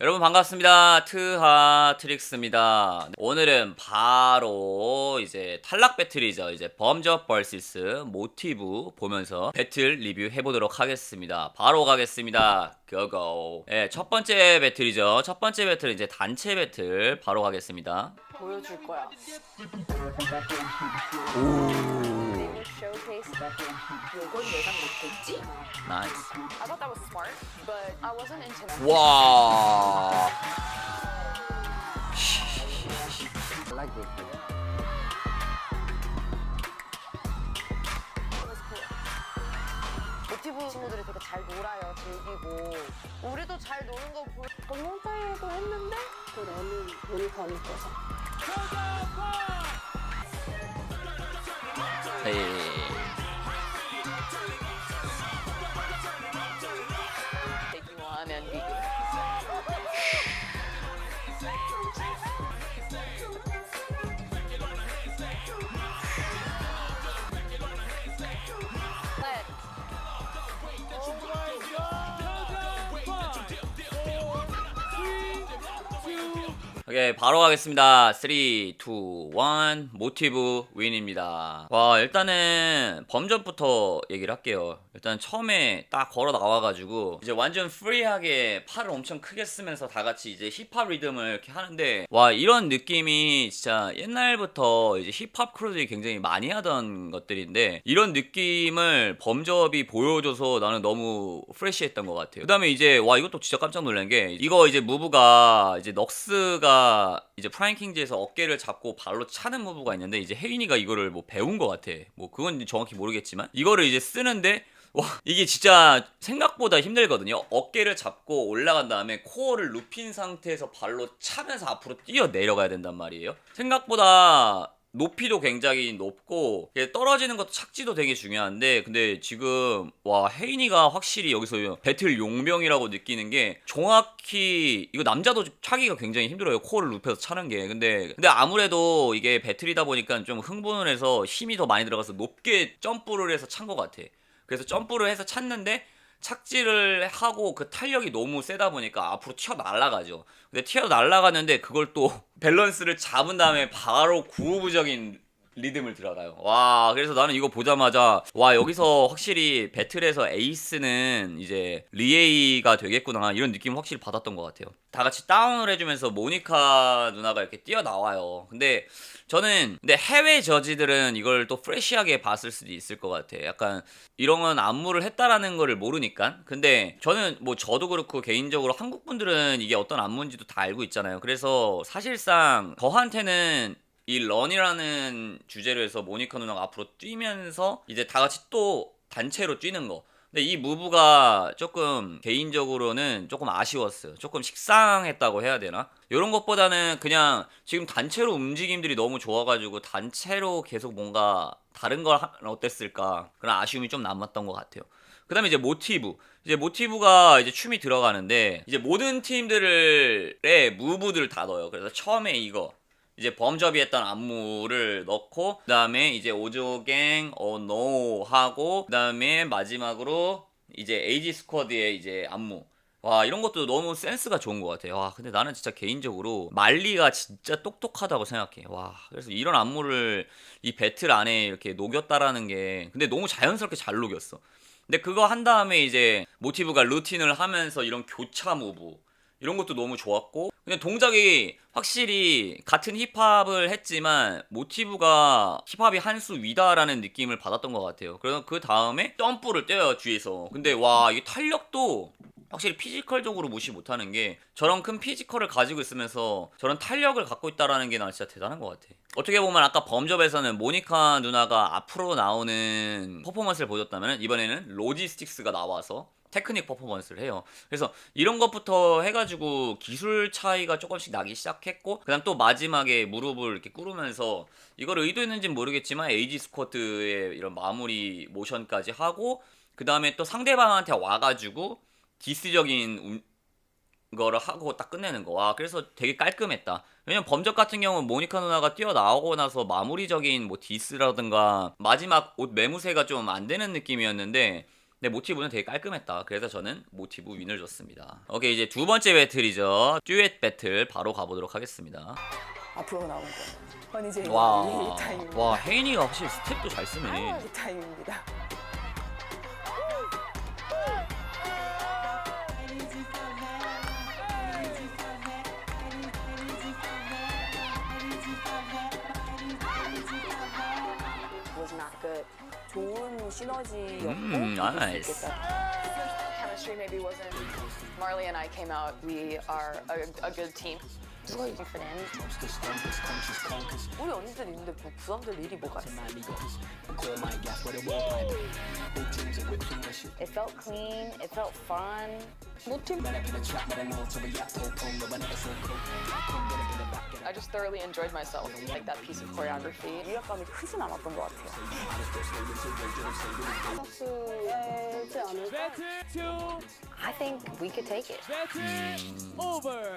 여러분 반갑습니다. 트하트릭스입니다. 오늘은 바로 이제 탈락 배틀이죠. 이제 범접 vs 모티브 보면서 배틀 리뷰 해보도록 하겠습니다. 바로 가겠습니다. 고고. 예, 첫 번째 배틀이죠. 첫 번째 배틀 이제 단체 배틀 바로 가겠습니다. 보여줄 거야. 오, Showcase. 요건 예상 못했지? 나이스. I thought that was smart, but I wasn't into that. 와. It was cool. 모티브 친구들이 되게 잘 놀아요, 즐기고. 우리도 잘 노는 거 보여. 건강 차이도 했는데 또 너는 모니터 언니 거서. 헤이. 오케이 바로 가겠습니다. 3, 2, 1 모티브 윈입니다. 와 일단은 범접부터 얘기를 할게요. 일단 처음에 딱 걸어 나와가지고 이제 완전 프리하게 팔을 엄청 크게 쓰면서 다 같이 이제 힙합 리듬을 이렇게 하는데 와 이런 느낌이 진짜 옛날부터 이제 힙합 크루들이 굉장히 많이 하던 것들인데 이런 느낌을 범접이 보여줘서 나는 너무 프레시했던 것 같아요. 그 다음에 이제 와 이것도 진짜 깜짝 놀란 게 이거 이제 무브가 이제 넉스가 이제 프라잉킹즈에서 어깨를 잡고 발로 차는 무브가 있는데 이제 혜인이가 이거를 뭐 배운 것 같아. 뭐 그건 정확히 모르겠지만 이거를 이제 쓰는데 와 이게 진짜 생각보다 힘들거든요. 어깨를 잡고 올라간 다음에 코어를 눕힌 상태에서 발로 차면서 앞으로 뛰어 내려가야 된단 말이에요. 생각보다 높이도 굉장히 높고 떨어지는 것도 착지도 되게 중요한데 근데 지금 와 혜인이가 확실히 여기서 배틀 용병이라고 느끼는 게 정확히 이거 남자도 차기가 굉장히 힘들어요. 코어를 눕혀서 차는 게. 근데 근데 아무래도 이게 배틀이다 보니까 좀 흥분을 해서 힘이 더 많이 들어가서 높게 점프를 해서 찬 것 같아. 그래서 점프를 해서 찼는데 착지를 하고 그 탄력이 너무 세다 보니까 앞으로 튀어 날아가죠. 근데 튀어 날아가는데 그걸 또 밸런스를 잡은 다음에 바로 구호부적인 리듬을 들어가요. 와, 그래서 나는 이거 보자마자 와 여기서 확실히 배틀에서 에이스는 이제 리에이가 되겠구나 이런 느낌 을 확실히 받았던 것 같아요. 다 같이 다운을 해주면서 모니카 누나가 이렇게 뛰어 나와요. 근데 저는 근데 해외 저지들은 이걸 또 프레시하게 봤을 수도 있을 것 같아. 약간 이런 건 안무를 했다라는 거를 모르니까. 근데 저는 뭐 저도 그렇고 개인적으로 한국 분들은 이게 어떤 안무인지도 다 알고 있잖아요. 그래서 사실상 저한테는 이 런이라는 주제로 해서 모니카 누나가 앞으로 뛰면서 이제 다 같이 또 단체로 뛰는 거. 근데 이 무브가 조금 개인적으로는 조금 아쉬웠어요. 조금 식상했다고 해야 되나? 이런 것보다는 그냥 지금 단체로 움직임들이 너무 좋아가지고 단체로 계속 뭔가 다른 걸 하면 어땠을까? 그런 아쉬움이 좀 남았던 것 같아요. 그 다음에 이제 모티브. 이제 모티브가 이제 춤이 들어가는데 이제 모든 팀들의 무브들을 다 넣어요. 그래서 처음에 이거. 이제 범접이 했던 안무를 넣고 그다음에 이제 오조갱 어노 하고 그다음에 마지막으로 이제 에이지 스쿼드의 이제 안무. 와 이런 것도 너무 센스가 좋은 것 같아요. 와 근데 나는 진짜 개인적으로 말리가 진짜 똑똑하다고 생각해. 와 그래서 이런 안무를 이 배틀 안에 이렇게 녹였다라는 게 근데 너무 자연스럽게 잘 녹였어. 근데 그거 한 다음에 이제 모티브가 루틴을 하면서 이런 교차 무브 이런 것도 너무 좋았고 근데 동작이 확실히 같은 힙합을 했지만 모티브가 힙합이 한 수 위다라는 느낌을 받았던 것 같아요 그래서 그 다음에 점프를 떼요 뒤에서 근데 와 이게 탄력도 확실히 피지컬적으로 무시 못하는 게 저런 큰 피지컬을 가지고 있으면서 저런 탄력을 갖고 있다라는 게 난 진짜 대단한 것 같아. 어떻게 보면 아까 범접에서는 모니카 누나가 앞으로 나오는 퍼포먼스를 보여줬다면 이번에는 로지스틱스가 나와서 테크닉 퍼포먼스를 해요. 그래서 이런 것부터 해가지고 기술 차이가 조금씩 나기 시작했고, 그 다음 또 마지막에 무릎을 이렇게 꿇으면서 이걸 의도했는지는 모르겠지만 에이지 스쿼트의 이런 마무리 모션까지 하고, 그 다음에 또 상대방한테 와가지고 디스적인 움- 거를 하고 딱 끝내는 거. 와, 그래서 되게 깔끔했다. 왜냐면 범접 같은 경우는 모니카 누나가 뛰어나오고 나서 마무리적인 뭐 디스라든가 마지막 옷 매무새가 좀 안 되는 느낌이었는데 근데 모티브는 되게 깔끔했다. 그래서 저는 모티브 윈을 줬습니다. 오케이 이제 두 번째 배틀이죠. 듀엣 배틀 바로 가보도록 하겠습니다. 앞으로 나온 거. 허니제이 와. 와 혜인이가 확실히 스텝도 잘 쓰네. 이 타임입니다. 좋은 시너지였고 음, 이길 수 nice. 있겠다. chemistry maybe wasn't. Marley and I came out. We are a, a good team. 누가 이길 프렌드? 우리 언니들 있는데 뭐 부담될 일이 뭐가 있어? It felt clean. It felt fun. 모팀 I just thoroughly enjoyed myself, like that piece of choreography. 위압감이 크진 않았던 것 같아요. 박스지 않을까? I think we could take it.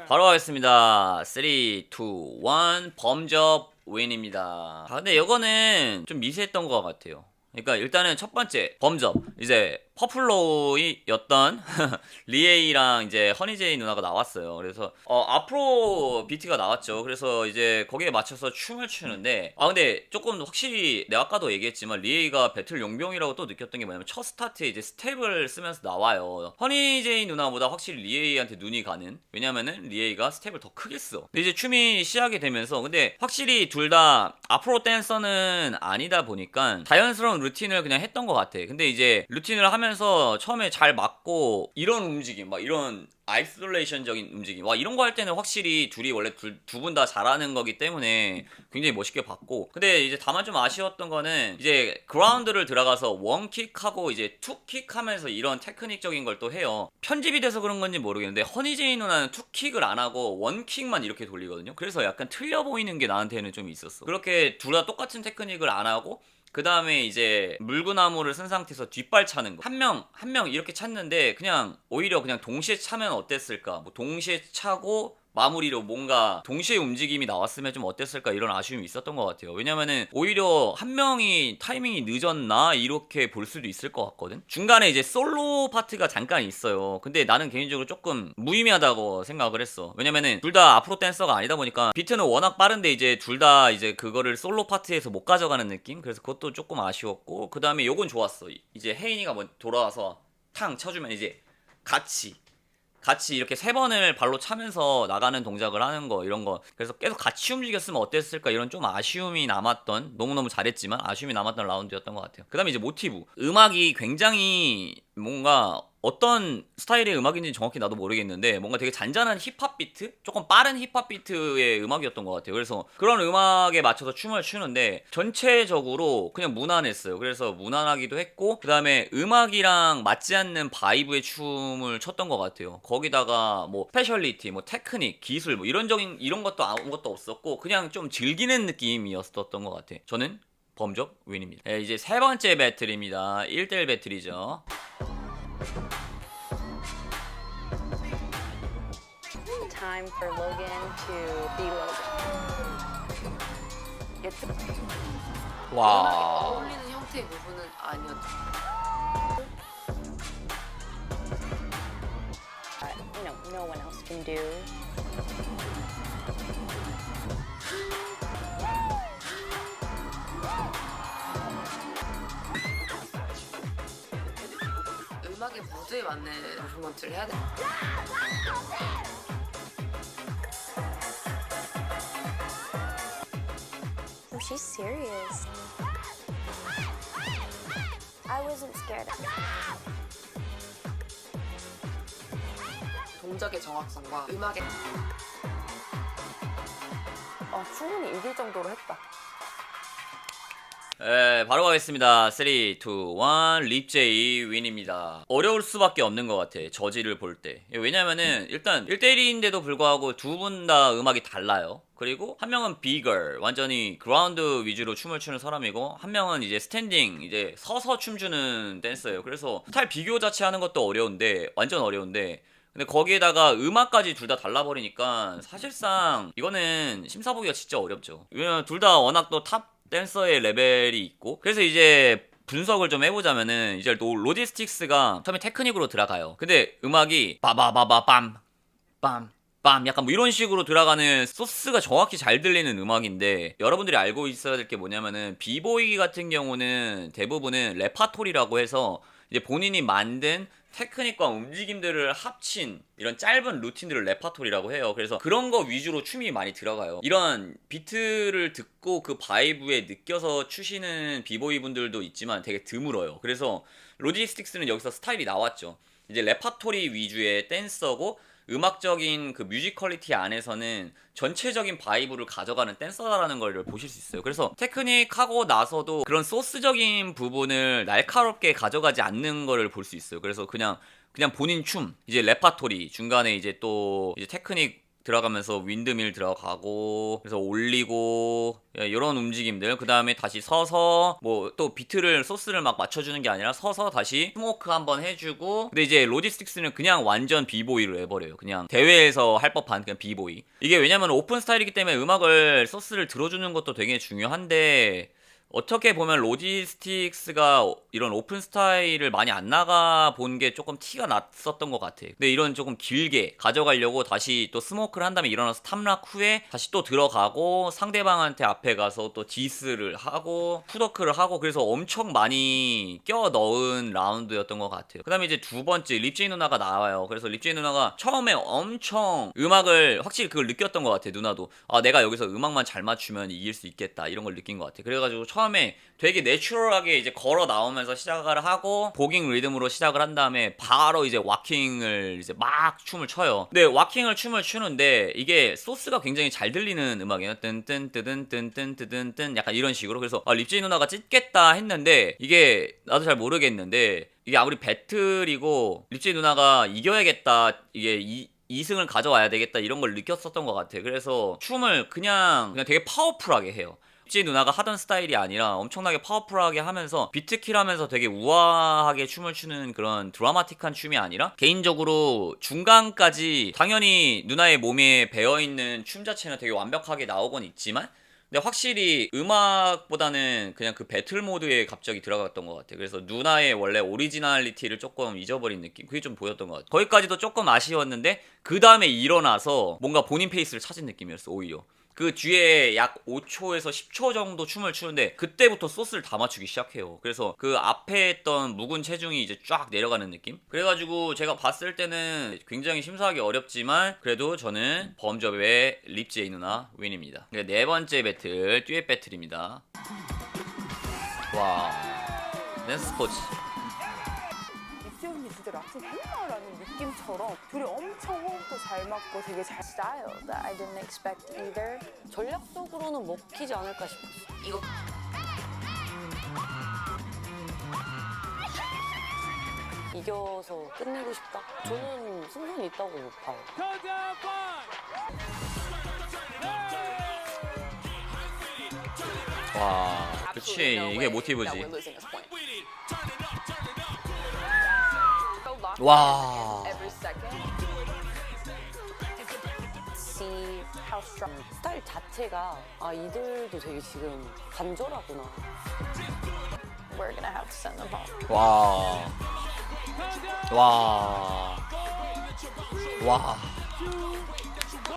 바로 가겠습니다. 3, 2, 1 범접 윈입니다. 아, 근데 이거는 좀 미세했던 것 같아요. 그러니까 일단은 첫 번째 범접 이제 퍼플로이였던 리에이랑 이제 허니제이 누나가 나왔어요. 그래서 어, 앞으로 비트가 나왔죠. 그래서 이제 거기에 맞춰서 춤을 추는데 아 근데 조금 확실히 내가 아까도 얘기했지만 리에이가 배틀 용병이라고 또 느꼈던 게 뭐냐면 첫 스타트에 이제 스텝을 쓰면서 나와요. 허니제이 누나보다 확실히 리에이한테 눈이 가는 왜냐면은 리에이가 스텝을 더 크게 써. 근데 이제 춤이 시작이 되면서 근데 확실히 둘 다 앞으로 댄서는 아니다 보니까 자연스러운 루틴을 그냥 했던 것 같아. 근데 이제 루틴을 하면 서 처음에 잘 맞고 이런 움직임, 막 이런 아이솔레이션적인 움직임, 와 이런 거 할 때는 확실히 둘이 원래 두 분 다 잘하는 거기 때문에 굉장히 멋있게 봤고, 근데 이제 다만 좀 아쉬웠던 거는 이제 그라운드를 들어가서 원킥하고 이제 투킥 하면서 이런 테크닉적인 걸 또 해요. 편집이 돼서 그런 건지 모르겠는데 허니제이 누나는 투킥을 안 하고 원킥만 이렇게 돌리거든요. 그래서 약간 틀려 보이는 게 나한테는 좀 있었어. 그렇게 둘 다 똑같은 테크닉을 안 하고 그 다음에 이제 물구나무를 쓴 상태에서 뒷발 차는 거. 한 명, 한 명 이렇게 찼는데 그냥 오히려 그냥 동시에 차면 어땠을까? 뭐 동시에 차고 마무리로 뭔가 동시에 움직임이 나왔으면 좀 어땠을까 이런 아쉬움이 있었던 것 같아요. 왜냐면은 오히려 한 명이 타이밍이 늦었나 이렇게 볼 수도 있을 것 같거든. 중간에 이제 솔로 파트가 잠깐 있어요. 근데 나는 개인적으로 조금 무의미하다고 생각을 했어. 왜냐면은 둘 다 앞으로 댄서가 아니다 보니까 비트는 워낙 빠른데 이제 둘 다 이제 그거를 솔로 파트에서 못 가져가는 느낌. 그래서 그것도 조금 아쉬웠고 그 다음에 요건 좋았어. 이제 혜인이가 뭐 돌아와서 탕 쳐주면 이제 같이 같이 이렇게 세 번을 발로 차면서 나가는 동작을 하는 거 이런 거. 그래서 계속 같이 움직였으면 어땠을까? 이런 좀 아쉬움이 남았던 너무너무 잘했지만 아쉬움이 남았던 라운드였던 것 같아요. 그 다음에 이제 모티브. 음악이 굉장히 뭔가 어떤 스타일의 음악인지 정확히 나도 모르겠는데 뭔가 되게 잔잔한 힙합 비트? 조금 빠른 힙합 비트의 음악이었던 것 같아요. 그래서 그런 음악에 맞춰서 춤을 추는데 전체적으로 그냥 무난했어요. 그래서 무난하기도 했고 그 다음에 음악이랑 맞지 않는 바이브의 춤을 췄던 것 같아요. 거기다가 뭐 스페셜리티, 뭐 테크닉, 기술 뭐 이런적인 이런 것도 아무것도 없었고 그냥 좀 즐기는 느낌이었었던 것 같아. 저는 범접 윈입니다. 네, 이제 세 번째 배틀입니다. 1대1 배틀이죠. Time for Logan to be Logan. 예측 와. 어울리는 형태의 부분은 아니었죠. Uh, you know, no one else can do. 음악의 무드에 맞는 퍼포먼스를 해야 돼. Oh, she's serious. I wasn't scared. 동작의 정확성과 음악의 어, 충분히 이길 정도로 했다. 에, 바로 가겠습니다. 3, 2, 1, 립제이 윈입니다. 어려울 수밖에 없는 것 같아. 저지를 볼 때. 왜냐면은, 일단, 1대1인데도 불구하고 두 분 다 음악이 달라요. 그리고 한 명은 비걸, 완전히 그라운드 위주로 춤을 추는 사람이고, 한 명은 이제 스탠딩, 이제 서서 춤추는 댄서예요. 그래서 스타일 비교 자체 하는 것도 어려운데, 완전 어려운데, 근데 거기에다가 음악까지 둘 다 달라버리니까 사실상 이거는 심사 보기가 진짜 어렵죠. 왜냐면 둘 다 워낙 또 탑 댄서의 레벨이 있고 그래서 이제 분석을 좀 해보자면은 이제 로, 로지스틱스가 처음에 테크닉으로 들어가요. 근데 음악이 바바바바 빰, 빰, 빰 약간 뭐 이런 식으로 들어가는 소스가 정확히 잘 들리는 음악인데 여러분들이 알고 있어야 될 게 뭐냐면은 비보이 같은 경우는 대부분은 레파토리라고 해서 이제 본인이 만든 테크닉과 움직임들을 합친 이런 짧은 루틴들을 레파토리라고 해요. 그래서 그런 거 위주로 춤이 많이 들어가요. 이런 비트를 듣고 그 바이브에 느껴서 추시는 비보이 분들도 있지만 되게 드물어요. 그래서 로지스틱스는 여기서 스타일이 나왔죠. 이제 레파토리 위주의 댄서고 음악적인 그 뮤지컬리티 안에서는 전체적인 바이브를 가져가는 댄서다라는 걸 보실 수 있어요. 그래서 테크닉 하고 나서도 그런 소스적인 부분을 날카롭게 가져가지 않는 거를 볼 수 있어요. 그래서 그냥 그냥 본인 춤, 이제 레파토리 중간에 이제 또 이제 테크닉 들어가면서 윈드밀 들어가고 그래서 올리고 이런 움직임들. 그 다음에 다시 서서 뭐 또 비트를 소스를 막 맞춰주는 게 아니라 서서 다시 스모크 한번 해주고 근데 이제 로지스틱스는 그냥 완전 비보이로 해버려요. 그냥 대회에서 할 법한 그냥 비보이. 이게 왜냐면 오픈 스타일이기 때문에 음악을 소스를 들어주는 것도 되게 중요한데 어떻게 보면 로지스틱스가 이런 오픈 스타일을 많이 안 나가 본 게 조금 티가 났었던 것 같아. 근데 이런 조금 길게 가져가려고 다시 또 스모크를 한 다음에 일어나서 탐락 후에 다시 또 들어가고 상대방한테 앞에 가서 또 디스를 하고 푸더크를 하고 그래서 엄청 많이 껴 넣은 라운드였던 것 같아요. 그 다음에 이제 두 번째 립제이 누나가 나와요. 그래서 립제이 누나가 처음에 엄청 음악을 확실히 그걸 느꼈던 것 같아. 누나도 아 내가 여기서 음악만 잘 맞추면 이길 수 있겠다 이런 걸 느낀 것 같아. 그래가지고 처음 에 되게 내추럴하게 이제 걸어 나오면서 시작을 하고 보깅 리듬으로 시작을 한 다음에 바로 이제 와킹을 이제 막 춤을 춰요. 근데 와킹을 춤을 추는데 이게 소스가 굉장히 잘 들리는 음악이에요. 뜬뜬 뜨든 뜬뜬 뜨든 뜬 약간 이런 식으로 그래서 아, 립제이 누나가 찢겠다 했는데 이게 나도 잘 모르겠는데 이게 아무리 배틀이고 립제이 누나가 이겨야겠다 이게 이 2승을 가져와야 되겠다 이런 걸 느꼈었던 것 같아. 그래서 춤을 그냥 그냥 되게 파워풀하게 해요. 지 누나가 하던 스타일이 아니라 엄청나게 파워풀하게 하면서 비트킬 하면서 되게 우아하게 춤을 추는 그런 드라마틱한 춤이 아니라 개인적으로 중간까지 당연히 누나의 몸에 배어있는 춤 자체는 되게 완벽하게 나오곤 있지만 근데 확실히 음악보다는 그냥 그 배틀 모드에 갑자기 들어갔던 것 같아요. 그래서 누나의 원래 오리지널리티를 조금 잊어버린 느낌? 그게 좀 보였던 것 같아요. 거기까지도 조금 아쉬웠는데, 그 다음에 일어나서 뭔가 본인 페이스를 찾은 느낌이었어, 오히려. 그 뒤에 약 5초에서 10초 정도 춤을 추는데 그때부터 소스를 다 맞추기 시작해요. 그래서 그 앞에 했던 묵은 체중이 이제 쫙 내려가는 느낌? 그래가지고 제가 봤을 때는 굉장히 심사하기 어렵지만 그래도 저는 범접의 립제이 누나 윈입니다. 네, 네 번째 배틀 듀엣 배틀입니다. 와 댄스 스포츠 입지 언니 진짜 라틴 했나라는 느낌처럼 둘이 엄청 호흡도 잘 맞고 되게 잘 Style that I didn't expect either. 전략적으로는 먹히지 않을까 싶었어. 이거 이겨서 끝내고 싶다. 저는 승산이 있다고 봐요. 와 그치 이게 모티브지 와 스타일 자체가 아 이들도 되게 지금 간절하구나. We're gonna have to send them home. 와. 와. 와.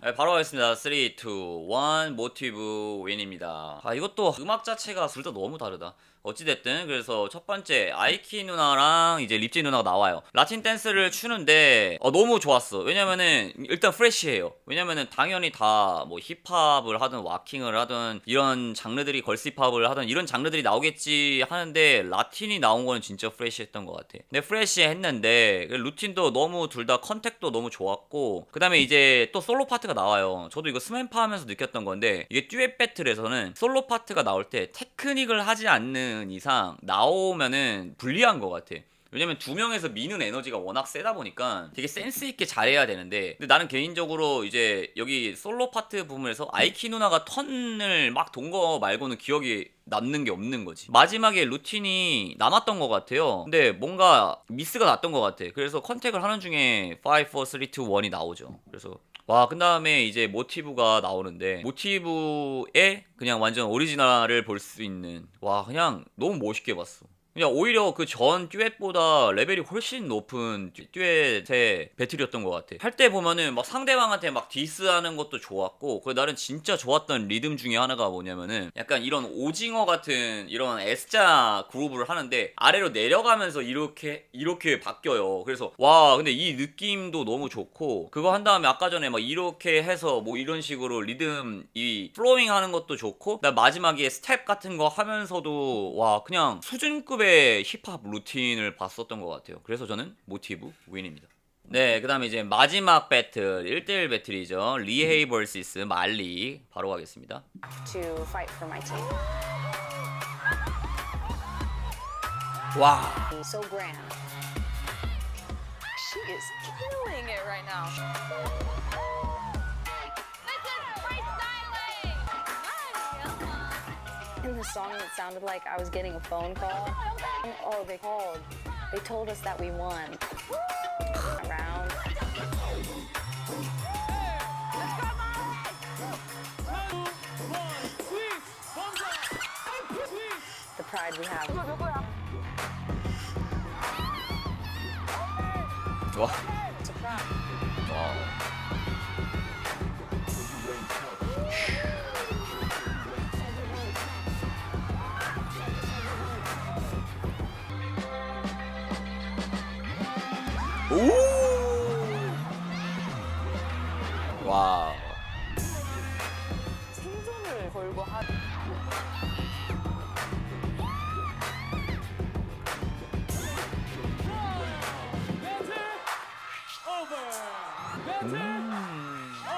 네, 바로 가겠습니다. 3, 2, 1 모티브 윈입니다. 아 이것도 음악 자체가 둘 다 너무 다르다. 어찌됐든 그래서 첫 번째 아이키 누나랑 이제 립지 누나가 나와요. 라틴 댄스를 추는데 어, 너무 좋았어. 왜냐면은 일단 프레시해요. 왜냐면은 당연히 다 뭐 힙합을 하든 와킹을 하든 이런 장르들이 걸스 힙합을 하든 이런 장르들이 나오겠지 하는데 라틴이 나온 거는 진짜 프레시했던 것 같아. 근데 프레시했는데 그 루틴도 너무 둘 다 컨택도 너무 좋았고 그 다음에 이제 또 솔로 파트가 나와요. 저도 이거 스맨파 하면서 느꼈던 건데 이게 듀엣 배틀에서는 솔로 파트가 나올 때 테크닉을 하지 않는 이상 나오면은 불리한 것 같아. 왜냐면 두 명에서 미는 에너지가 워낙 세다 보니까 되게 센스 있게 잘해야 되는데. 근데 나는 개인적으로 이제 여기 솔로 파트 부분에서 아이키 누나가 턴을 막 돈 거 말고는 기억이 남는 게 없는 거지. 마지막에 루틴이 남았던 것 같아요. 근데 뭔가 미스가 났던 것 같아. 그래서 컨택을 하는 중에 5, 4, 3, 2, 1이 나오죠. 그래서 와, 그 다음에 이제 모티브가 나오는데, 모티브에 그냥 완전 오리지널을 볼 수 있는, 와, 그냥 너무 멋있게 봤어. 그냥 오히려 그 전 듀엣보다 레벨이 훨씬 높은 듀- 듀엣의 배틀이었던 것 같아. 할 때 보면은 막 상대방한테 막 디스하는 것도 좋았고, 그 나는 진짜 좋았던 리듬 중에 하나가 뭐냐면은 약간 이런 오징어 같은 이런 S자 그룹을 하는데 아래로 내려가면서 이렇게 이렇게 바뀌어요. 그래서 와 근데 이 느낌도 너무 좋고 그거 한 다음에 아까 전에 막 이렇게 해서 뭐 이런 식으로 리듬 이 플로잉 하는 것도 좋고 나 마지막에 스텝 같은 거 하면서도 와 그냥 수준급의 힙합 루틴을 봤었던 것 같아요. 그래서 저는 모티브 윈입니다. 네, 그 다음에 이제 마지막 배틀, 1대1 배틀이죠. 리헤이 vs 말리. 바로 가겠습니다. To fight for my team. 와. So grand. She is killing it right now. In the song, it sounded like I was getting a phone call. Oh, they called. They told us that we won. Around. The pride we have. 와. It's a pride. 와. 와. 생존을 걸고 한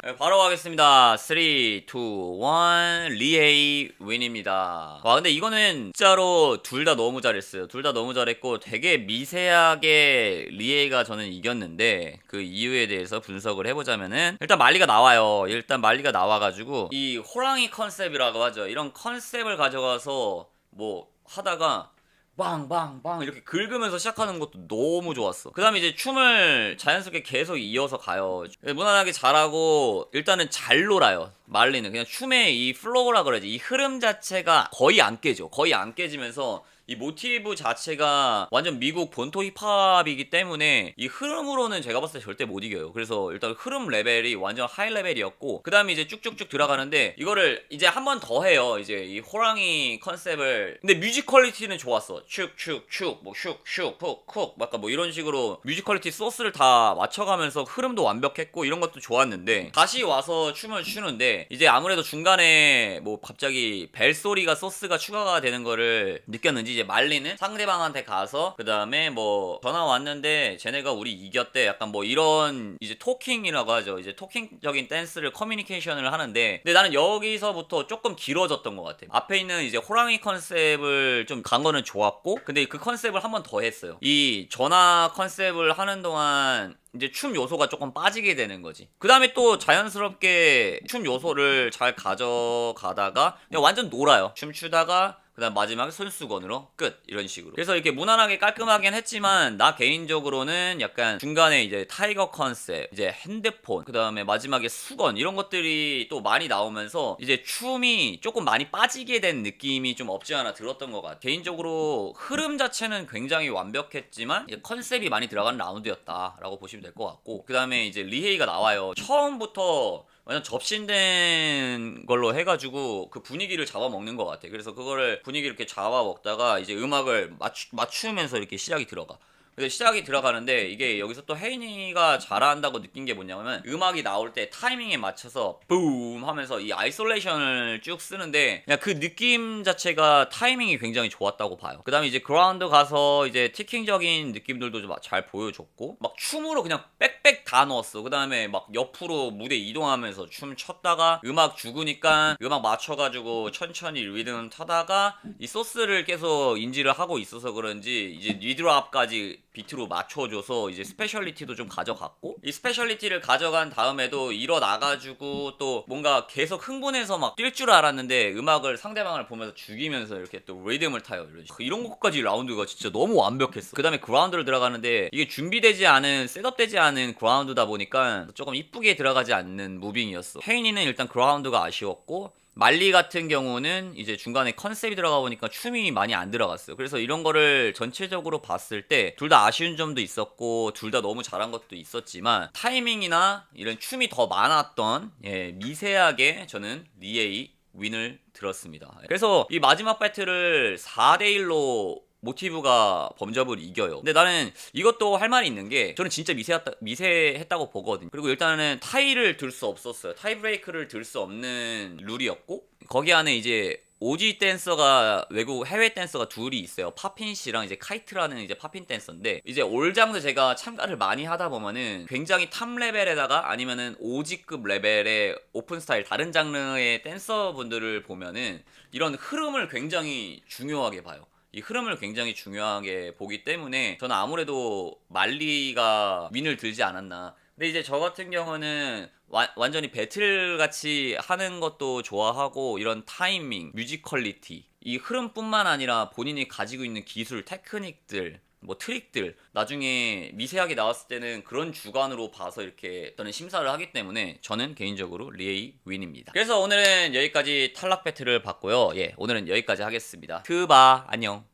네, 바로 가겠습니다. 3, 2, 1 리에이 윈입니다. 와 근데 이거는 진짜로 둘 다 너무 잘했어요. 둘 다 너무 잘했고 되게 미세하게 리에이가 저는 이겼는데 그 이유에 대해서 분석을 해보자면은 일단 말리가 나와요. 일단 말리가 나와가지고 이 호랑이 컨셉이라고 하죠. 이런 컨셉을 가져가서 뭐 하다가 빵빵빵 이렇게 긁으면서 시작하는 것도 너무 좋았어. 그 다음에 이제 춤을 자연스럽게 계속 이어서 가요. 무난하게 잘하고 일단은 잘 놀아요. 말리는 그냥 춤의 이 플로우라 그러지 이 흐름 자체가 거의 안 깨져. 거의 안 깨지면서 이 모티브 자체가 완전 미국 본토 힙합이기 때문에 이 흐름으로는 제가 봤을 때 절대 못 이겨요. 그래서 일단 흐름 레벨이 완전 하이 레벨이었고 그 다음에 이제 쭉쭉쭉 들어가는데 이거를 이제 한 번 더 해요. 이제 이 호랑이 컨셉을 근데 뮤직 퀄리티는 좋았어. 축축축 뭐 슉슉 푹쿡 약간 뭐 이런 식으로 뮤직 퀄리티 소스를 다 맞춰가면서 흐름도 완벽했고 이런 것도 좋았는데 다시 와서 춤을 추는데 이제 아무래도 중간에 뭐 갑자기 벨 소리가 소스가 추가가 되는 거를 느꼈는지 이제 말리는 상대방한테 가서 그 다음에 뭐 전화 왔는데 쟤네가 우리 이겼대 약간 뭐 이런 이제 토킹이라고 하죠 이제 토킹적인 댄스를 커뮤니케이션을 하는데 근데 나는 여기서부터 조금 길어졌던 것 같아 앞에 있는 이제 호랑이 컨셉을 좀 간 거는 좋았고 근데 그 컨셉을 한 번 더 했어요 이 전화 컨셉을 하는 동안 이제 춤 요소가 조금 빠지게 되는 거지. 그 다음에 또 자연스럽게 춤 요소를 잘 가져가다가 그냥 완전 놀아요. 춤추다가 그다음 마지막에 손수건으로 끝 이런 식으로. 그래서 이렇게 무난하게 깔끔하긴 했지만 나 개인적으로는 약간 중간에 이제 타이거 컨셉, 이제 핸드폰, 그다음에 마지막에 수건 이런 것들이 또 많이 나오면서 이제 춤이 조금 많이 빠지게 된 느낌이 좀 없지 않아 들었던 것 같아. 개인적으로 흐름 자체는 굉장히 완벽했지만 컨셉이 많이 들어간 라운드였다라고 보시면 될 것 같고 그다음에 이제 리헤이가 나와요. 처음부터 완전 접신된 걸로 해가지고 그 분위기를 잡아먹는 것 같아. 그래서 그거를 분위기 이렇게 잡아먹다가 이제 음악을 맞추, 맞추면서 이렇게 시작이 들어가. 근데 시작이 들어가는데 이게 여기서 또 혜인이가 잘한다고 느낀 게 뭐냐면 음악이 나올 때 타이밍에 맞춰서 붐 하면서 이 아이솔레이션을 쭉 쓰는데 그냥 그 느낌 자체가 타이밍이 굉장히 좋았다고 봐요. 그 다음에 이제 그라운드 가서 이제 티킹적인 느낌들도 좀 잘 보여줬고 막 춤으로 그냥 빽빽 다 넣었어. 그 다음에 막 옆으로 무대 이동하면서 춤 췄다가 음악 죽으니까 음악 맞춰가지고 천천히 리듬 타다가 이 소스를 계속 인지를 하고 있어서 그런지 이제 리드랍까지 비트로 맞춰줘서 이제 스페셜리티도 좀 가져갔고 이 스페셜리티를 가져간 다음에도 일어나가지고 또 뭔가 계속 흥분해서 막 뛸 줄 알았는데 음악을 상대방을 보면서 죽이면서 이렇게 또 리듬을 타요. 이런 식으로. 이런 것까지 라운드가 진짜 너무 완벽했어. 그 다음에 그라운드를 들어가는데 이게 준비되지 않은 셋업되지 않은 그라운드다 보니까 조금 이쁘게 들어가지 않는 무빙이었어. 혜인이는 일단 그라운드가 아쉬웠고 말리 같은 경우는 이제 중간에 컨셉이 들어가 보니까 춤이 많이 안 들어갔어요. 그래서 이런 거를 전체적으로 봤을 때 둘 다 아쉬운 점도 있었고 둘 다 너무 잘한 것도 있었지만 타이밍이나 이런 춤이 더 많았던 예, 미세하게 저는 리에이 윈을 들었습니다. 그래서 이 마지막 배틀을 4대 1로 모티브가 범접을 이겨요. 근데 나는 이것도 할 말이 있는 게 저는 진짜 미세했다, 미세했다고 보거든요. 그리고 일단은 타이를 들 수 없었어요. 타이 브레이크를 들 수 없는 룰이었고 거기 안에 이제 오지 댄서가 외국 해외 댄서가 둘이 있어요. 파핀 씨랑 이제 카이트라는 이제 파핀 댄서인데 이제 올장도 제가 참가를 많이 하다 보면은 굉장히 탑 레벨에다가 아니면은 오지급 레벨의 오픈 스타일 다른 장르의 댄서 분들을 보면은 이런 흐름을 굉장히 중요하게 봐요. 이 흐름을 굉장히 중요하게 보기 때문에 저는 아무래도 말리가 윈을 들지 않았나. 근데 이제 저 같은 경우는 와- 완전히 배틀 같이 하는 것도 좋아하고 이런 타이밍, 뮤지컬리티 이 흐름뿐만 아니라 본인이 가지고 있는 기술, 테크닉들 뭐 트릭들 나중에 미세하게 나왔을 때는 그런 주관으로 봐서 이렇게 저는 심사를 하기 때문에 저는 개인적으로 리에이 윈입니다. 그래서 오늘은 여기까지 탈락 배틀을 봤고요. 예, 오늘은 여기까지 하겠습니다. 트바 안녕.